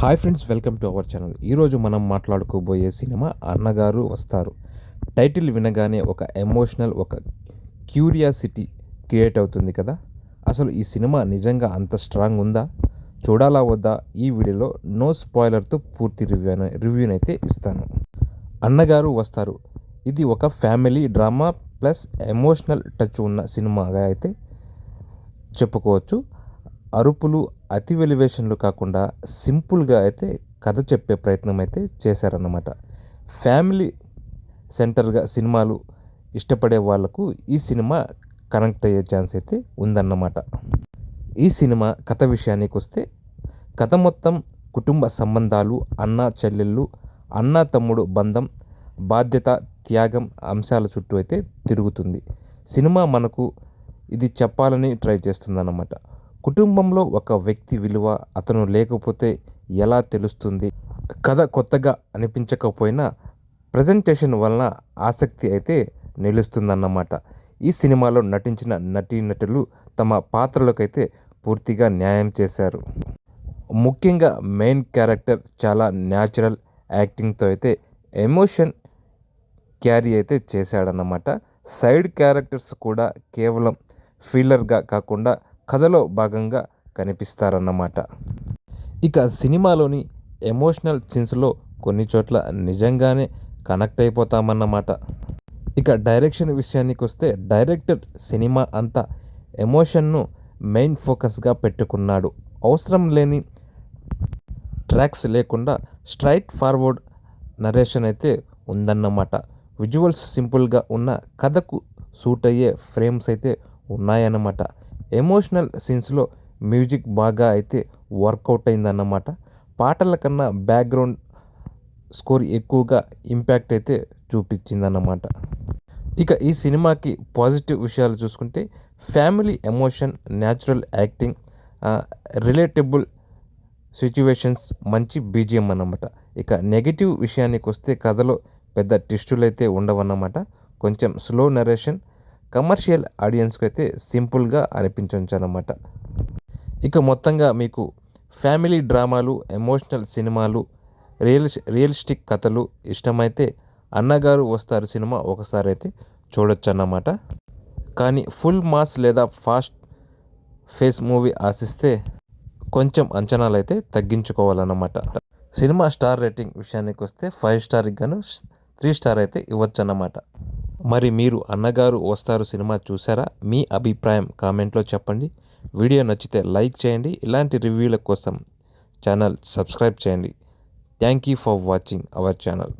Hi friends welcome to our channel ఈరోజు మనం మాట్లాడుకోబోయే cinema అన్నగారు వస్తారు. టైటిల్ వినగానే ఒక ఎమోషనల్ ఒక క్యూరియాసిటీ క్రియేట్ అవుతుంది కదా? అసలు ఈ సినిమా నిజంగా అంత స్ట్రాంగ్ ఉందా? చూడాలా వద్దా? ఈ వీడియోలో నో స్పాయిలర్తో పూర్తి రివ్యూ రివ్యూనైతే ఇస్తాను. అన్నగారు వస్తారు. ఇది ఒక family drama plus emotional touch ఉన్న సినిమాగా అయితే చెప్పుకోవచ్చు. అరుపులు అతి వెలివేషన్లు కాకుండా సింపుల్గా అయితే కథ చెప్పే ప్రయత్నం అయితే చేశారన్నమాట. ఫ్యామిలీ సెంటర్గా సినిమాలు ఇష్టపడే వాళ్ళకు ఈ సినిమా కనెక్ట్ అయ్యే ఛాన్స్ అయితే ఉందన్నమాట. ఈ సినిమా కథ విషయానికి వస్తే కథ మొత్తం కుటుంబ సంబంధాలు అన్న చెల్లెళ్ళు అన్న తమ్ముడు బంధం బాధ్యత త్యాగం అంశాల చుట్టూ అయితే తిరుగుతుంది. సినిమా మనకు ఇది చెప్పాలని ట్రై చేస్తుందన్నమాట. కుటుంబంలో ఒక వ్యక్తి విలువ అతను లేకపోతే ఎలా తెలుస్తుంది? కథ కొత్తగా అనిపించకపోయినా ప్రజెంటేషన్ వలన ఆసక్తి అయితే నిలుస్తుందన్నమాట. ఈ సినిమాలో నటించిన నటీనటులు తమ పాత్రలకైతే పూర్తిగా న్యాయం చేశారు. ముఖ్యంగా మెయిన్ క్యారెక్టర్ చాలా న్యాచురల్ యాక్టింగ్తో అయితే ఎమోషన్ క్యారీ అయితే చేశాడన్నమాట. సైడ్ క్యారెక్టర్స్ కూడా కేవలం ఫీలర్గా కాకుండా కథలో భాగంగా కనిపిస్తారన్నమాట. ఇక సినిమాలోని ఎమోషనల్ సీన్స్లో కొన్ని చోట్ల నిజంగానే కనెక్ట్ అయిపోతామన్నమాట. ఇక డైరెక్షన్ విషయానికి వస్తే డైరెక్టర్ సినిమా అంతా ఎమోషన్ను మెయిన్ ఫోకస్గా పెట్టుకున్నాడు. అవసరం లేని ట్రాక్స్ లేకుండా స్ట్రైట్ ఫార్వర్డ్ నరేషన్ అయితే ఉందన్నమాట. విజువల్స్ సింపుల్గా ఉన్న కథకు సూట్ అయ్యే ఫ్రేమ్స్ అయితే ఉన్నాయన్నమాట. ఎమోషనల్ సీన్స్లో మ్యూజిక్ బాగా అయితే వర్కౌట్ అయిందన్నమాట. పాటల కన్నా బ్యాక్గ్రౌండ్ స్కోర్ ఎక్కువగా ఇంపాక్ట్ అయితే చూపించిందన్నమాట. ఇక ఈ సినిమాకి పాజిటివ్ విషయాలు చూసుకుంటే family emotion natural acting relatable situations మంచి బీజిఎం అన్నమాట. ఇక నెగిటివ్ విషయానికి వస్తే కథలో పెద్ద ట్విస్టులు అయితే ఉండవన్నమాట. కొంచెం స్లో నరేషన్ కమర్షియల్ ఆడియన్స్కి అయితే సింపుల్గా అనిపించవచ్చు అన్నమాట ఇక మొత్తంగా మీకు ఫ్యామిలీ డ్రామాలు ఎమోషనల్ సినిమాలు రియల్ రియలిస్టిక్ కథలు ఇష్టమైతే అన్నగారు వస్తారు సినిమా ఒకసారి అయితే చూడొచ్చు అన్నమాట కానీ ఫుల్ మాస్ లేదా ఫాస్ట్ ఫేస్ మూవీ ఆశిస్తే కొంచెం అంచనాలు అయితే తగ్గించుకోవాలన్నమాట. సినిమా స్టార్ రేటింగ్ విషయానికి వస్తే ఫైవ్ స్టార్కి గాను త్రీ స్టార్ అయితే ఇవ్వచ్చు అన్నమాట మరి మీరు అన్నగారు వస్తారు సినిమా చూసారా? మీ అభిప్రాయం కామెంట్లో చెప్పండి. వీడియో నచ్చితే లైక్ చేయండి. ఇలాంటి రివ్యూల కోసం ఛానల్ సబ్స్క్రైబ్ చేయండి. Thank you for watching our channel.